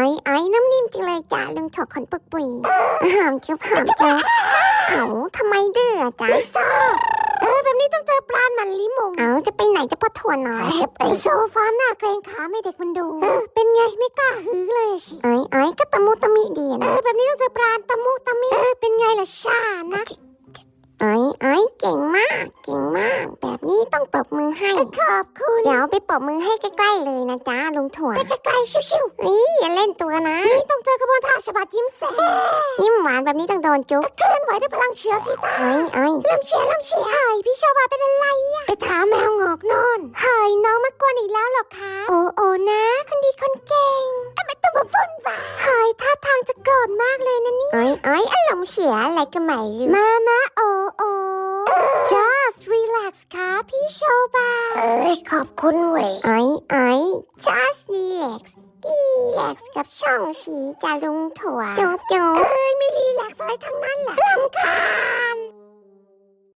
อ้อยอ้อยน้ำนิ่มจังเลยจ้าลุงถกขนปุกปุยหอมเจียวหอมเจียวเอ้าทำไมเดือจ้าไม่ทราบเออแบบนี้ต้องเจอปลาหมันลิมงเอ้าจะไปไหนจะพอทวนน้อยไปโซฟาหน้าเกรงขาไม่เด็กมันดูเออเป็นไงไม่กล้าหือเลยชิอ้อยอ้อยก็ตะมุตะมิดีนะเออแบบนี้ต้องเจอปลาตะมุตะมิเออเป็นไงล่ะชานะไอ้ไอ้เก่งมากเก่งมากแบบ นี้ต้องปรบมือให้ ขอบคุณ เดี๋ยวไปปรบมือให้ใกล้ๆเลยนะจ๊ะลุงถั่ว ไปใกล้ๆชิวๆนี่อย่าเล่นตัวนะ นี่ต้องเจอกระบวนท่าฉบับยิ้มแสงยิ้มหวานแบบนี้ต้องโดนจุ๊บเคลื่อนไหวด้วยพลังเชื้อสิตาไอ้ไอ้เริ่มเชียร์เริ่มเชียร์เฮ้ยพี่ชาวบ้านเป็นอะไรอะไปถามแมวงอกนอนเฮ้ยน้องมากวนอีกแล้วเหรอคะ โอ้โอ้นะ คนดีคนเก่งไอ้ไม่ต้องมาฟุ้นฟ้าเฮ้ยท่าทางจะโกรธมากเลยนะนี่ไอ้ไอ้อารมณ์เสียอะไรก็ไม่รู้มามาโอโอ just relax ค่ะ พี่โชบาเอ้ยขอบคุณเว้ยไอไอ just relax รีแลกซ์กับช่องสีจะลุงถั่วจบจบเอ้ยไม่รีแลกซ์อะไรทั้งนั้นแหละลำคา